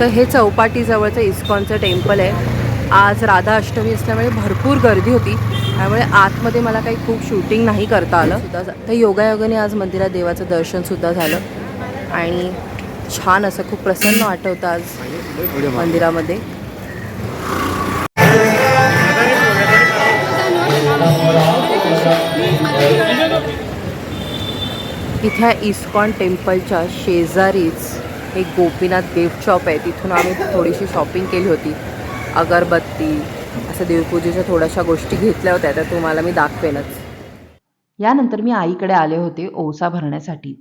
तर हे चौपाटीजवळचं इस्कॉनचं टेम्पल आहे. आज राधा अष्टमी असल्यामुळे भरपूर गर्दी होती. त्यामुळे आतमध्ये मला काही खूप शूटिंग नाही करता आलं. सुद्धा तर योगायोगाने आज मंदिरात देवाचं दर्शनसुद्धा झालं. आणि छान असं खूप प्रसन्न वाटतं आज मंदिरामध्ये. इथे इस्कॉन टेम्पलच्या शेजारीच एक गोपीनाथ गिफ्ट शॉप आहे. तिथून आम्ही थोडीशी शॉपिंग केली होती. अगरबत्ती असं देवपूजेच्या थोड्याशा गोष्टी घेतल्या होत्या त्या तुम्हाला मी दाखवेनच. यानंतर मी आईकडे आले होते ओसा भरण्यासाठी.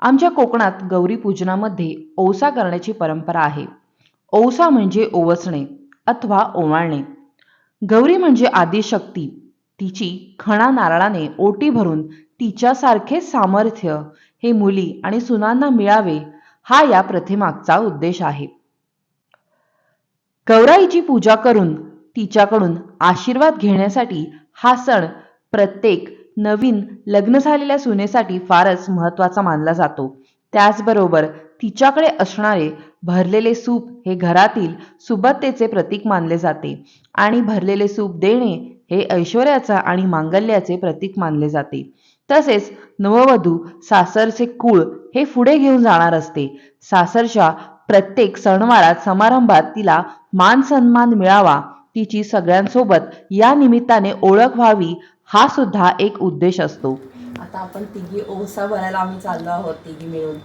आमच्या कोकणात गौरी पूजनामध्ये ओसा करण्याची परंपरा आहे. ओसा म्हणजे ओवसणे अथवा ओवाळणे. गौरी म्हणजे आदिशक्ती. तिची खणा नारळाने ओटी भरून तिच्यासारखे सामर्थ्य हे मुली आणि सुनांना मिळावे हा या प्रथेमागचा उद्देश आहे. गौराईची पूजा करून तिच्याकडून आशीर्वाद घेण्यासाठी हा सण प्रत्येक नवीन लग्न झालेल्या सुनेसाठी फारच महत्त्वाचा मानला जातो. त्याचबरोबर तिच्याकडे असणारे भरलेले सूप हे घरातील सुबत्तेचे प्रतीक मानले जाते आणि भरलेले सूप देणे हे ऐश्वर्याचा आणि मांगल्याचे प्रतीक मानले जाते. तसेच नववधू सासरचे कुळ हे पुढे घेऊन जाणार असते. सासरच्या प्रत्येक सणवारात समारंभात तिला मान सन्मान मिळावा तिची सगळ्यांसोबत या निमित्ताने ओळख व्हावी हा सुद्धा एक उद्देश असतो. आता आपण तिघी ओसा भरायला आम्ही चाललो आहोत तिघी मिळून.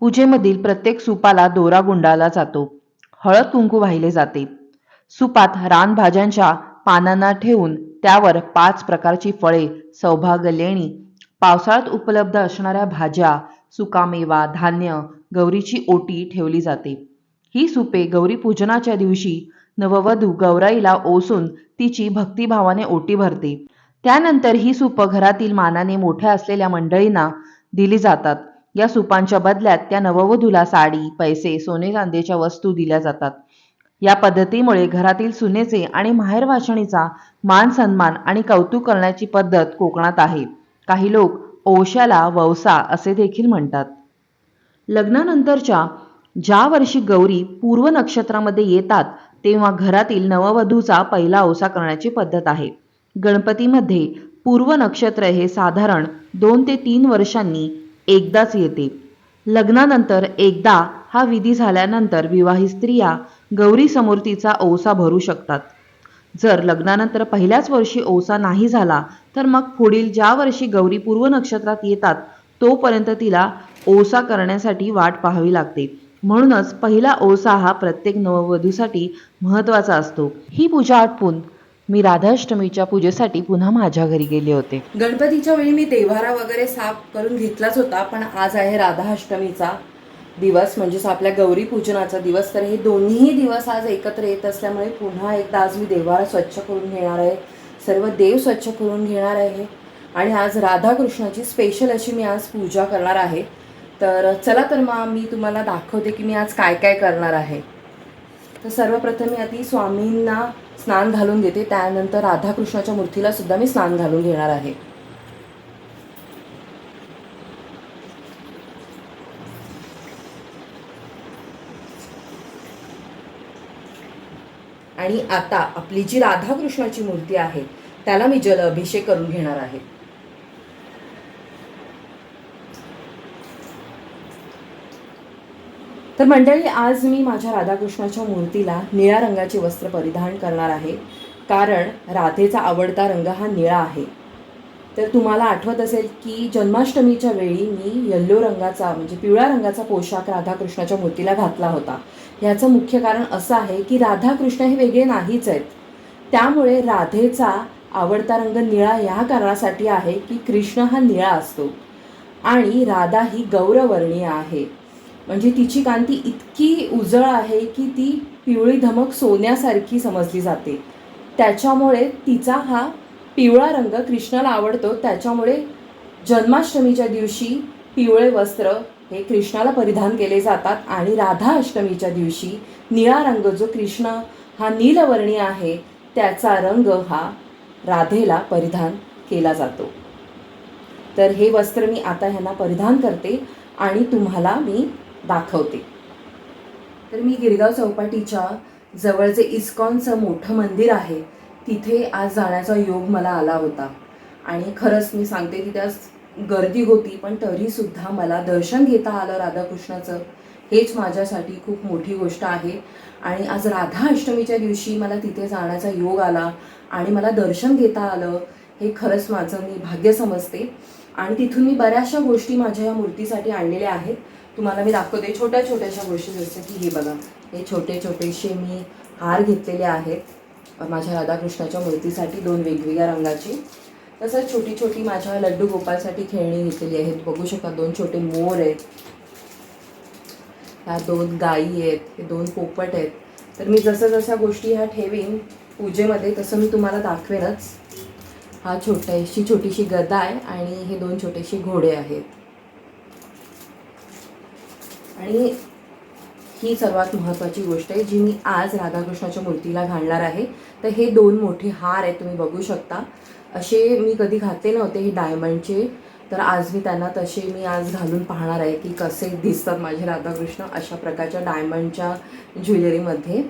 पूजेमधील प्रत्येक सुपाला दोरा गुंडाळला जातो. हळद कुंकू वाहिले जाते. सुपात रानभाज्यांच्या पानांना ठेवून त्यावर पाच प्रकारची फळे सौभाग्य लेणी पावसाळ्यात उपलब्ध असणाऱ्या भाज्या सुकामेवा धान्य गौरीची ओटी ठेवली जाते. ही सुपे गौरी पूजनाच्या दिवशी नववधू गौराईला ओसून तिची भक्तिभावाने ओटी भरते. त्यानंतर ही सूप घरातील मानाने मोठ्या असलेल्या मंडळींना दिली जातात. या सुपांच्या बदल्यात त्या नववधूला साडी पैसे सोने चांदीच्या वस्तू दिल्या जातात. या पद्धतीमुळे घरातील सुनेचे आणि माहेर वाचणीचा मान सन्मान आणि कौतुक करण्याची पद्धत कोकणात आहे. काही लोक ओशाला वौसा असे देखील म्हणतात. लग्नानंतरच्या ज्या वर्षी गौरी पूर्व नक्षत्रामध्ये येतात तेव्हा घरातील नववधूचा पहिला ओसा करण्याची पद्धत आहे. गणपतीमध्ये पूर्व नक्षत्र हे साधारण दोन ते तीन वर्षांनी एकदाच येते. लग्नानंतर एकदा हा विधी झाल्यानंतर विवाहित स्त्रिया गौरी समोर तिचा ओसा भरू शकतात. जर लग्नानंतर पहिल्याच वर्षी ओसा नाही झाला तर मग पुढील ज्या वर्षी गौरी पूर्व नक्षत्रात येतात तोपर्यंत तिला ओसा करण्यासाठी वाट पाहावी लागते. म्हणूनच पहिला ओसा हा प्रत्येक नववधूसाठी महत्त्वाचा असतो. ही पूजा आटपून मी राधाष्टमीच्या पूजेसाठी पुन्हा माझ्या घरी गेले होते. गणपतीच्या वेळी मी देव्हारा वगैरे साफ करून घेतलाच होता पण आज आहे राधाष्टमीचा. दिवस म्हणजेच आपल्या गौरी पूजनाचा दिवस. तर हे दोन्ही दिवस आज एकत्र येत असल्यामुळे पुन्हा एकदा आज मी देवाला स्वच्छ करून घेणार आहे. सर्व देव स्वच्छ करून घेणार आहे. आणि आज राधाकृष्णाची स्पेशल अशी मी आज पूजा करणार आहे. तर चला तर मग मी तुम्हाला दाखवते की मी आज काय काय करणार आहे. तर सर्वप्रथम मी आधी स्वामींना स्नान घालून देते. त्यानंतर राधाकृष्णाच्या मूर्तीला सुद्धा मी स्नान घालून घेणार आहे. आणि आता आपली जी राधाकृष्णाची मूर्ती आहे त्याला मी जल अभिषेक करून घेणार आहे. तर मंडळी आज मी माझ्या राधाकृष्णाच्या मूर्तीला निळ्या रंगाचे वस्त्र परिधान करणार आहे. कारण राधेचा आवडता रंग हा निळा आहे. तर तुम्हाला आठवत असेल की जन्माष्टमीच्या वेळी मी येल्लो रंगाचा म्हणजे पिवळ्या रंगाचा पोशाख राधाकृष्णाच्या मूर्तीला घातला होता. ह्याचं मुख्य कारण असं आहे की राधाकृष्ण हे वेगळे नाहीच आहेत. त्यामुळे राधेचा आवडता रंग निळा ह्या कारणासाठी आहे की कृष्ण हा निळा असतो. आणि राधा ही गौरवर्णीय आहे. म्हणजे तिची कांती इतकी उजळ आहे की ती पिवळी धमक सोन्यासारखी समजली जाते. त्याच्यामुळे तिचा हा पिवळा रंग कृष्णाला आवडतो त्याच्यामुळे जन्माष्टमीच्या दिवशी पिवळे वस्त्र हे कृष्णाला परिधान केले जातात आणि राधा अष्टमीच्या दिवशी निळा रंग जो कृष्ण हा नीलवर्णी आहे त्याचा रंग हा राधेला परिधान केला जातो. तर हे वस्त्र मी आता ह्यांना परिधान करते आणि तुम्हाला मी दाखवते. तर मी गिरगाव चौपाटीच्या जवळ जे इस्कॉनचं मोठं मंदिर आहे तिथे आज जाण्याचा योग मला आला होता. आणि खरंच मी सांगते तिथे आज गर्दी होती पण तरीसुद्धा मला दर्शन घेता आलं राधाकृष्णाचं. हेच माझ्यासाठी खूप मोठी गोष्ट आहे. आणि आज राधा अष्टमीच्या दिवशी मला तिथे जाण्याचा योग आला आणि मला दर्शन घेता आलं हे खरंच माझं मी भाग्य समजते. आणि तिथून मी बऱ्याचशा गोष्टी माझ्या या मूर्तीसाठी आणलेल्या आहेत. तुम्हाला मी दाखवते छोट्या छोट्याशा गोष्टी जसं की हे बघा हे छोटे छोटेसे मी हार घेतलेले आहेत. माझ्या राधाकृष्णाच्या मूर्तीसाठी दोन वेगवेगळ्या रंगाची. तसंच छोटी छोटी माझ्या लड्डू गोपालसाठी खेळणी घेतलेली आहेत. बघू शकता दोन छोटे मोर आहेत. ह्या दोन गायी आहेत. हे दोन पोपट आहेत. तर मी जसं जशा गोष्टी ह्या ठेवीन पूजेमध्ये तसं मी तुम्हाला दाखवेनच. हा छोटीशी छोटीशी गदा आहे आणि हे दोन छोटेसे घोडे आहेत. आणि ही सर्वात महत्त्वाची गोष्ट आहे जी मी आज राधाकृष्णाच्या मूर्तीला घालणार आहे. तर हे दोन मोठे हार आहेत तुम्ही बघू शकता. असे मी कधी घातले नव्हते हे डायमंडचे. तर आज मी त्यांना तसे मी आज घालून पाहणार आहे की कसे दिसतात माझे राधाकृष्ण अशा प्रकारच्या डायमंडच्या ज्वेलरीमध्ये.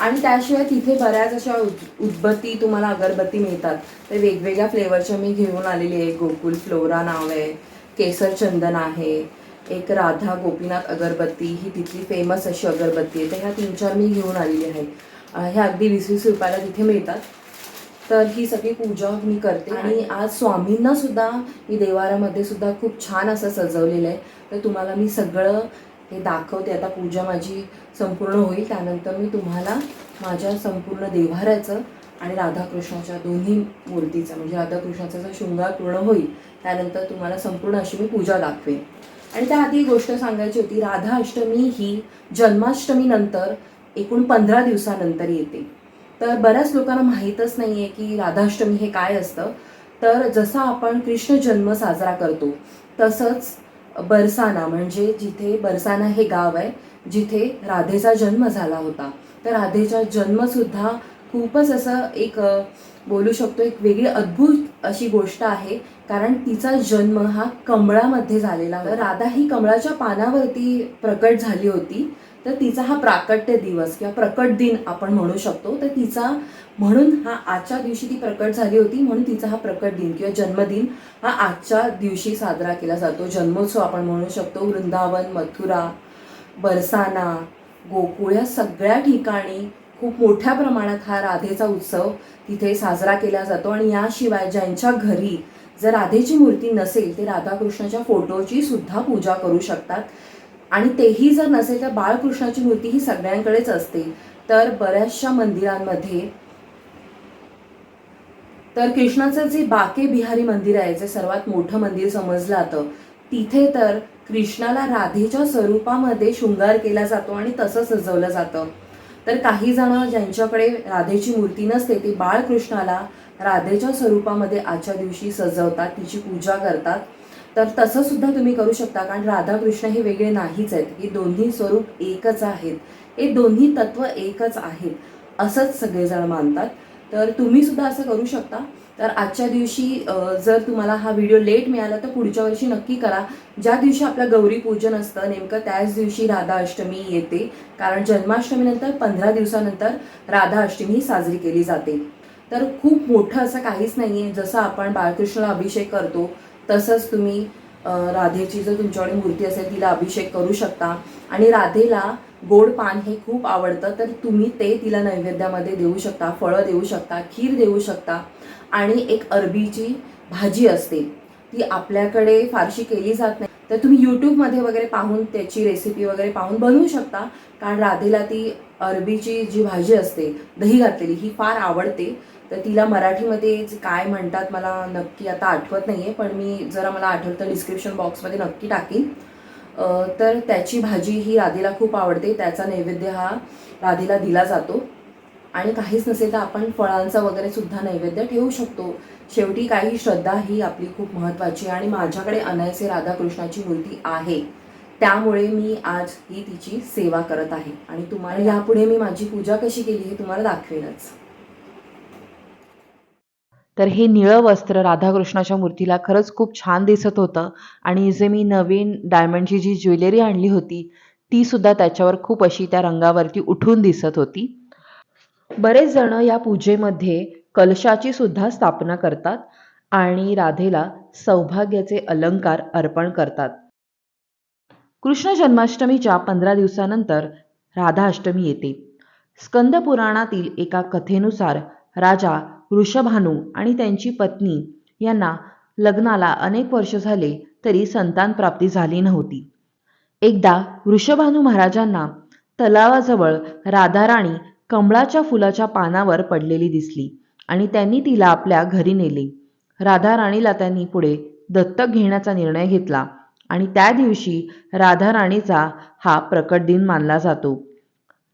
आणि त्याशिवाय तिथे बऱ्याच अशा उद उदबत्ती तुम्हाला अगरबत्ती मिळतात. तर वेगवेगळ्या फ्लेवरच्या मी घेऊन आलेली आहे. गोकुल फ्लोरा नाव आहे केसर चंदन आहे एक राधा गोपीनाथ अगरबत्ती ही तिथली फेमस अशी अगरबत्ती आहे. तर ह्या तीन चार मी घेऊन आलेली आहे ह्या अगदी वीस वीस रुपयाला तिथे मिळतात. तर ही सगळी पूजा मी करते आणि आज स्वामींना सुद्धा मी देवारामध्ये सुद्धा खूप छान असं सजवलेलं आहे. तर तुम्हाला मी सगळं हे दाखवते. आता पूजा माझी संपूर्ण होईल. त्यानंतर मी तुम्हाला माझ्या संपूर्ण देव्हाऱ्याचं आणि राधाकृष्णाच्या दोन्ही मूर्तीचं म्हणजे राधाकृष्णाचा जो शृंगार पूर्ण होईल. त्यानंतर तुम्हाला संपूर्ण अशी मी पूजा दाखवेन. आणि त्याआधी एक गोष्ट सांगायची होती राधा अष्टमी ही जन्माष्टमीनंतर एकूण पंधरा दिवसानंतर येते. तर बऱ्याच लोकांना माहीतच नाही आहे की राधाष्टमी हे काय असतं. तर जसा आपण कृष्ण जन्म साजरा करतो तसंच बरसाना म्हणजे जिथे बरसाना हे गाव आहे जिथे राधेचा जन्म झाला होता. तर राधेचा जन्मसुद्धा खूपच असं एक बोलू शकतो एक वेगळी अद्भुत अशी गोष्ट आहे. कारण तिचा जन्म हा कमळामध्ये झालेला होता. राधा ही कमळाच्या पानावरती प्रकट झाली होती. तर तिचा हा प्राकट्य दिवस किंवा प्रकट दिन आपण म्हणू शकतो. तर तिचा म्हणून हा आजच्या दिवशी ती प्रकट झाली होती. म्हणून तिचा हा प्रकट दिन किंवा जन्मदिन हा आजच्या दिवशी साजरा केला जातो. जन्मोत्सव आपण म्हणू शकतो. वृंदावन मथुरा बरसाना गोकुळ या सगळ्या ठिकाणी खूप मोठ्या प्रमाणात हा राधेचा उत्सव तिथे साजरा केला जातो. आणि याशिवाय ज्यांच्या घरी जर राधेची मूर्ती नसेल ते राधाकृष्णाच्या फोटोची सुद्धा पूजा करू शकतात. आणि तेही जर नसेल तर बाळकृष्णाची मूर्ती ही सगळ्यांकडेच असते. तर बऱ्याचशा मंदिरांमध्ये तर कृष्णाचं जे बाके बिहारी मंदिर आहे जे सर्वात मोठं मंदिर समजलं जातं तिथे तर कृष्णाला राधेच्या स्वरूपामध्ये शृंगार केला जातो आणि तसं सजवलं जातं. तर काही जण ज्यांच्याकडे राधेची मूर्ती नसते ते बाळकृष्णाला राधेच्या स्वरूपामध्ये आजच्या दिवशी सजवतात तिची पूजा करतात. तर तसं सुद्धा तुम्ही करू शकता कारण राधाकृष्ण हे वेगळे नाहीच आहेत. हे दोन्ही स्वरूप एकच आहेत. हे दोन्ही तत्व एकच आहेत असंच सगळेजण मानतात. तर तुम्ही सुद्धा असं करू शकता. तर आजच्या दिवशी जर तुम्हाला हा व्हिडिओ लेट मिळाला तर पुढच्या वर्षी नक्की करा. ज्या दिवशी आपलं गौरी पूजन असतं नेमकं त्याच दिवशी राधा अष्टमी येते. कारण जन्माष्टमीनंतर पंधरा दिवसानंतर राधा अष्टमी ही साजरी केली जाते. तर खूप मोठं असं काहीच नाही आहे जसं आपण बाळकृष्णाला अभिषेक करतो तसंच तुम्ही राधेची जर तुमच्याकडे मूर्ती असेल तिला अभिषेक करू शकता. आणि राधेला गोड पान हे खूप आवडतं तर तुम्ही ते तिला नैवेद्यामध्ये देऊ शकता फळं देऊ शकता खीर देऊ शकता. आणि एक अरबीची भाजी असते ती आपल्याकडे फारशी केली जात नाही. तर तुम्ही यूट्यूबमध्ये वगैरे पाहून त्याची रेसिपी वगैरे पाहून बनवू शकता. कारण राधेला ती अरबीची जी भाजी असते दही घातलेली ही फार आवडते. तर तिला मराठीमध्ये काय म्हणतात मला नक्की आता आठवत नाही आहे पण मी जरा मला आठवतं तर डिस्क्रिप्शन बॉक्समध्ये नक्की टाकीन. तर त्याची भाजी ही राधेला खूप आवडते त्याचा नैवेद्य हा राधेला दिला जातो. आणि काहीच नसेल तर आपण फळांचा वगैरे सुद्धा नैवेद्य ठेवू शकतो. शेवटी काही श्रद्धा ही आपली खूप महत्त्वाची आणि माझ्याकडे अनयसे राधाकृष्णाची मूर्ती आहे. त्यामुळे मी आज ही तिची सेवा करत आहे. आणि तुम्हाला यापुढे मी माझी पूजा कशी केली हे तुम्हाला दाखवेनच. तर हे निळं वस्त्र राधाकृष्णाच्या मूर्तीला खरंच खूप छान दिसत होतं. आणि जे मी नवीन डायमंडची जी ज्वेलरी आणली होती ती सुद्धा त्याच्यावर खूप अशी त्या रंगावरती उठून दिसत होती. बरेच जण या पूजेमध्ये कलशाची सुद्धा स्थापना करतात आणि राधेला सौभाग्याचे अलंकार अर्पण करतात. कृष्ण जन्माष्टमीच्या पंधरा दिवसानंतर राधाअष्टमी येते. स्कंद पुराणातील एका कथेनुसार राजा वृषभानू आणि त्यांची पत्नी यांना लग्नाला अनेक वर्ष झाले तरी संतान प्राप्ती झाली नव्हती. एकदा वृषभानू महाराजांना तलावाजवळ राधाराणी कमळाच्या फुलाच्या पानावर पडलेली दिसली आणि त्यांनी तिला आपल्या घरी नेले. राधाराणीला त्यांनी पुढे दत्तक घेण्याचा निर्णय घेतला आणि त्या दिवशी राधाराणीचा हा प्रकट दिन मानला जातो.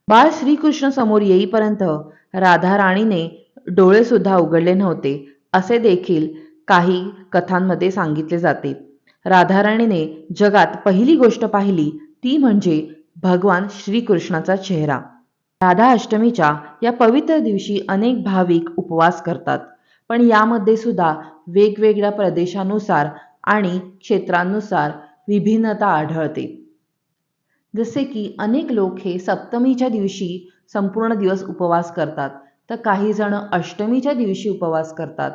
बाळ श्रीकृष्ण समोर येईपर्यंत राधाराणीने डोळे सुद्धा उघडले नव्हते. असे देखील काही कथांमध्ये सांगितले जाते. राधाराणीने जगात पहिली गोष्ट पाहिली ती म्हणजे भगवान श्रीकृष्णाचा चेहरा. राधा अष्टमीच्या या पवित्र दिवशी अनेक भाविक उपवास करतात. पण यामध्ये सुद्धा वेगवेगळ्या प्रदेशानुसार आणि क्षेत्रानुसार विभिन्नता आढळते. जसे की अनेक लोक हे सप्तमीच्या दिवशी संपूर्ण दिवस उपवास करतात. तर काही जण अष्टमीच्या दिवशी उपवास करतात.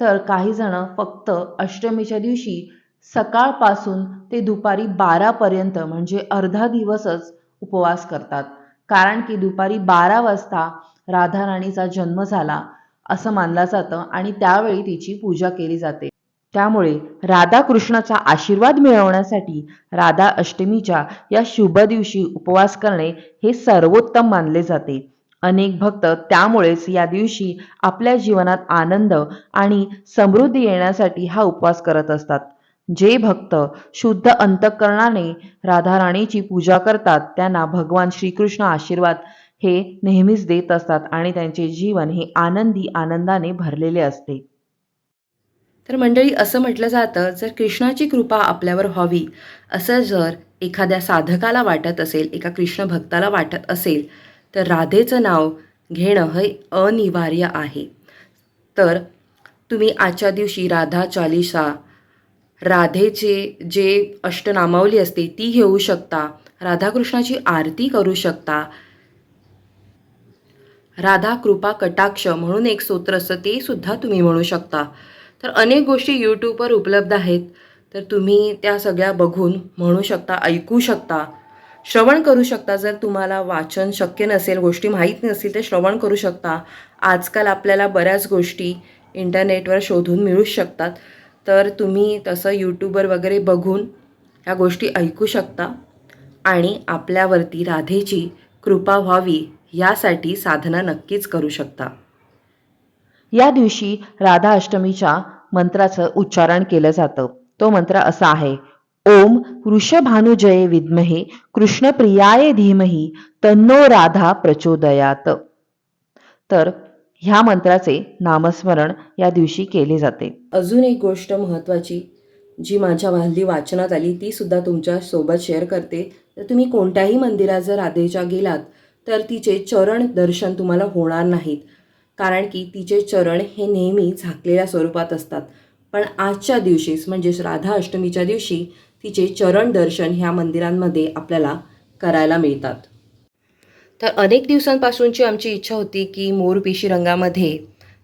तर काही जण फक्त अष्टमीच्या दिवशी सकाळपासून ते दुपारी बारापर्यंत म्हणजे अर्धा दिवसच उपवास करतात. कारण की दुपारी बारा वाजता राधाराणीचा जन्म झाला असं मानलं जातं आणि त्यावेळी तिची पूजा केली जाते. त्यामुळे राधाकृष्णाचा आशीर्वाद मिळवण्यासाठी राधा अष्टमीच्या या शुभ दिवशी उपवास करणे हे सर्वोत्तम मानले जाते. अनेक भक्त त्यामुळेच या दिवशी आपल्या जीवनात आनंद आणि समृद्धी येण्यासाठी हा उपवास करत असतात. जे भक्त शुद्ध अंतःकरणाने राधाराणीची पूजा करतात त्यांना भगवान श्रीकृष्ण आशीर्वाद हे नेहमीच देत असतात आणि त्यांचे जीवन हे आनंदी आनंदाने भरलेले असते. तर मंडळी असं म्हटलं जातं जर कृष्णाची कृपा आपल्यावर व्हावी असं जर एखाद्या साधकाला वाटत असेल एका कृष्ण भक्ताला वाटत असेल तर राधेचं नाव घेणं हे अनिवार्य आहे. तर तुम्ही आजच्या दिवशी राधा चालिसा राधेचे जे अष्टनामावली असते ती घेऊ शकता. राधाकृष्णाची आरती करू शकता. राधा कृपा कटाक्ष म्हणून एक सूत्र असतं ते सुद्धा तुम्ही म्हणू शकता. तर अनेक गोष्टी यूट्यूबवर उपलब्ध आहेत. तर तुम्ही त्या सगळ्या बघून म्हणू शकता ऐकू शकता. श्रवण करू शकता. जर तुम्हाला वाचन शक्य नसेल गोष्टी माहीत नसतील तर श्रवण करू शकता. आजकाल आपल्याला बऱ्याच गोष्टी इंटरनेटवर शोधून मिळू शकतात. तर तुम्ही तसं यूट्यूबवर वगैरे बघून ह्या गोष्टी ऐकू शकता. आणि आपल्यावरती राधेची कृपा व्हावी यासाठी साधना नक्कीच करू शकता. या दिवशी राधा अष्टमीच्या मंत्राचं उच्चारण केलं जातं. तो मंत्र असा आहे ओम वृषभानुजये विद्महे कृष्णप्रियाय धीमही तन्नो राधा प्रचोदयात. तर ह्या मंत्राचे नामस्मरण या दिवशी केले जाते. अजून एक गोष्ट महत्त्वाची जी माझ्या हल्ली वाचनात आली ती सुद्धा तुमच्यासोबत शेअर करते. तर तुम्ही कोणत्याही मंदिरात जर राधेच्या गेलात तर तिचे चरण दर्शन तुम्हाला होणार नाहीत. कारण की तिचे चरण हे नेहमी झाकलेल्या स्वरूपात असतात. पण आजच्या दिवशीच म्हणजेच राधा अष्टमीच्या दिवशी तिचे चरण दर्शन ह्या मंदिरांमध्ये आपल्याला करायला मिळतात. तर अनेक दिवसांपासूनची आमची इच्छा होती की मोरपिशी रंगामध्ये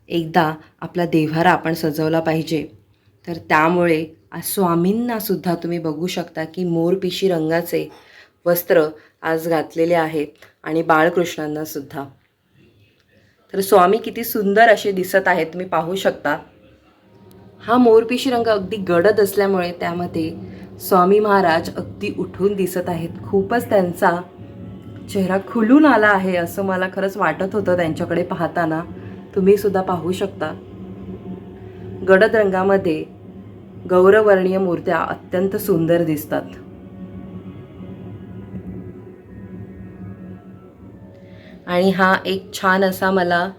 एकदा आपला देव्हारा आपण सजवला पाहिजे. तर त्यामुळे आज स्वामींनासुद्धा तुम्ही बघू शकता की मोरपिशी रंगाचे वस्त्र आज घातलेले आहेत आणि बाळकृष्णांनासुद्धा तर स्वामी किती सुंदर असे दिसत आहेत तुम्ही पाहू शकता. हा मोरपिशी रंग अगदी गडद असल्यामुळे त्यामध्ये स्वामी महाराज अगदी उठून दिसत आहेत. खूपच त्यांचा चेहरा खुलून आला आहे असं मला खरंच वाटत होतं त्यांच्याकडे पाहताना. तुम्ही सुद्धा पाहू शकता. गडद रंगामध्ये गौरवर्णीय मूर्त्या अत्यंत सुंदर दिसतात. आणि हा एक छान असा मला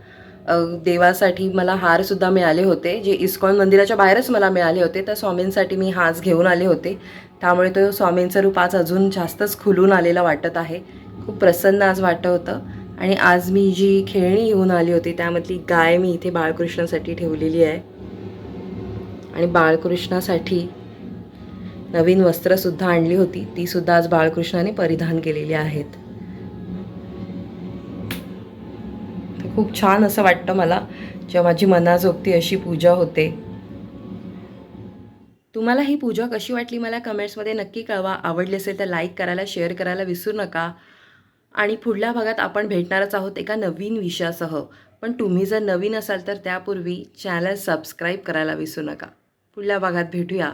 देवासाठी मला हारसुद्धा मिळाले होते जे इस्कॉन मंदिराच्या बाहेरच मला मिळाले होते तर स्वामींसाठी मी हाच घेऊन आले होते. त्यामुळे तो स्वामींचं रूप आज अजून जास्तच खुलून आलेला वाटत आहे. खूप प्रसन्न आज वाटत होतं. आणि आज मी जी खेळणी घेऊन आली होती त्यामधली गाय मी इथे बाळकृष्णासाठी ठेवलेली आहे. आणि बाळकृष्णासाठी नवीन वस्त्रसुद्धा आणली होती तीसुद्धा आज बाळकृष्णाने परिधान केलेली आहेत. तर खूप छान असं वाटतं मला जेव्हा माझी मनाजोगती अशी पूजा होते. तुम्हाला ही पूजा कशी वाटली मला कमेंट्समध्ये नक्की कळवा. आवडली असेल तर लाईक करायला शेअर करायला विसरू नका. आणि पुढल्या भागात आपण भेटणारच आहोत एका नवीन विषयासह. पण तुम्ही जर नवीन असाल तर त्यापूर्वी चॅनल सबस्क्राईब करायला विसरू नका. पुढल्या भागात भेटूया.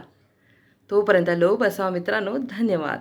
तोपर्यंत लोभ असावा मित्रांनो. धन्यवाद.